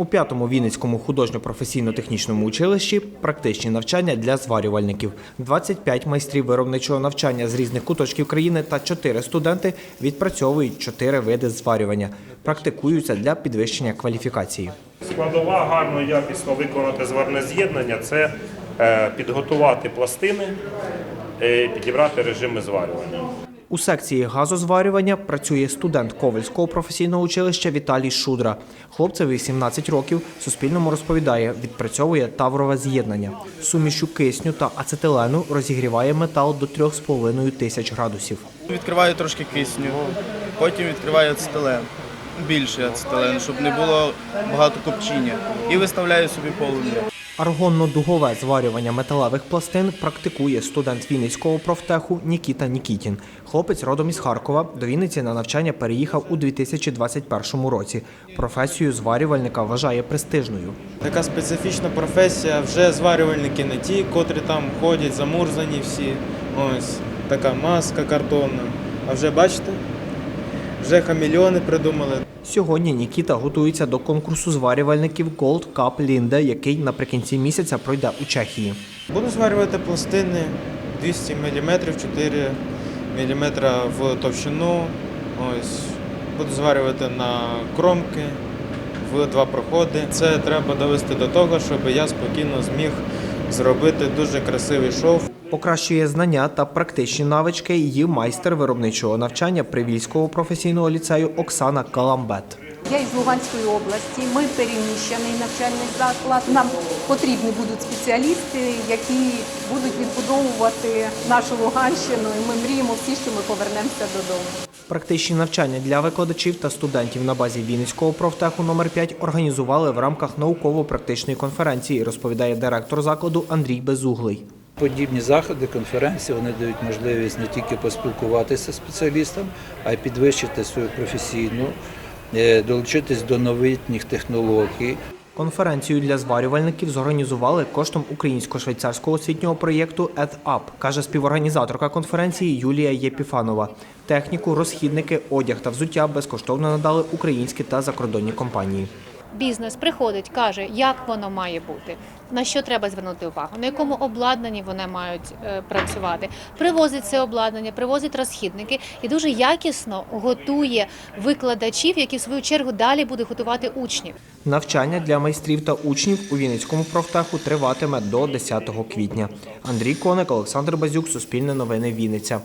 У п'ятому Вінницькому художньо-професійно-технічному училищі практичні навчання для зварювальників. 25 майстрів виробничого навчання з різних куточків країни та 4 студенти відпрацьовують 4 види зварювання. Практикуються для підвищення кваліфікації. Складова гарно якісно виконати зварне з'єднання це е, підготувати пластини, е, підібрати режими зварювання. У секції газозварювання працює студент Ковальського професійного училища Віталій Шудра. Хлопцеві 17 років. Суспільному розповідає, відпрацьовує таврове з'єднання. Сумішю кисню та ацетилену розігріває метал до 3,5 тисяч градусів. Відкриваю трошки кисню, потім відкриваю ацетилен, більше ацетилен, щоб не було багато копчіння. І виставляю собі полум'я. Аргонно-дугове зварювання металевих пластин практикує студент Вінницького профтеху Нікіта Нікітін. Хлопець родом із Харкова до Вінниці на навчання переїхав у 2021 році. Професію зварювальника вважає престижною. Така специфічна професія, вже зварювальники не ті, котрі там ходять, замурзані всі. Ось така маска картонна. А вже бачите, вже хамільйони придумали. Сьогодні Нікіта готується до конкурсу зварювальників Gold Cup Linde, який наприкінці місяця пройде у Чехії. Буду зварювати пластини 200 мм, 4 мм в товщину. Ось. Буду зварювати на кромки в два проходи. Це треба довести до того, щоб я спокійно зміг зробити дуже красивий шов. Покращує знання та практичні навички її майстер виробничого навчання Привільського професійного ліцею Оксана Каламбет. Я із Луганської області. Ми переміщений навчальний заклад. Нам потрібні будуть спеціалісти, які будуть відбудовувати нашу Луганщину. І ми мріємо всі, що ми повернемося додому. Практичні навчання для викладачів та студентів на базі Вінницького профтеху номер 5 організували в рамках науково-практичної конференції, розповідає директор закладу Андрій Безуглий. Подібні заходи, конференції вони дають можливість не тільки поспілкуватися з спеціалістом, а й підвищити свою професійну, е, долучитись до новітніх технологій. Конференцію для зварювальників зорганізували коштом українсько-швейцарського освітнього проєкту EdUp, каже співорганізаторка конференції Юлія Єпіфанова. Техніку, розхідники, одяг та взуття безкоштовно надали українські та закордонні компанії. Бізнес приходить, каже, як воно має бути, на що треба звернути увагу, на якому обладнанні вони мають е, працювати. Привозить це обладнання, привозить розхідники і дуже якісно готує викладачів, які в свою чергу далі будуть готувати учнів. Навчання для майстрів та учнів у Вінницькому профтеху триватиме до 10 квітня. Андрій Коник, Олександр Базюк, Суспільне новини Вінниця.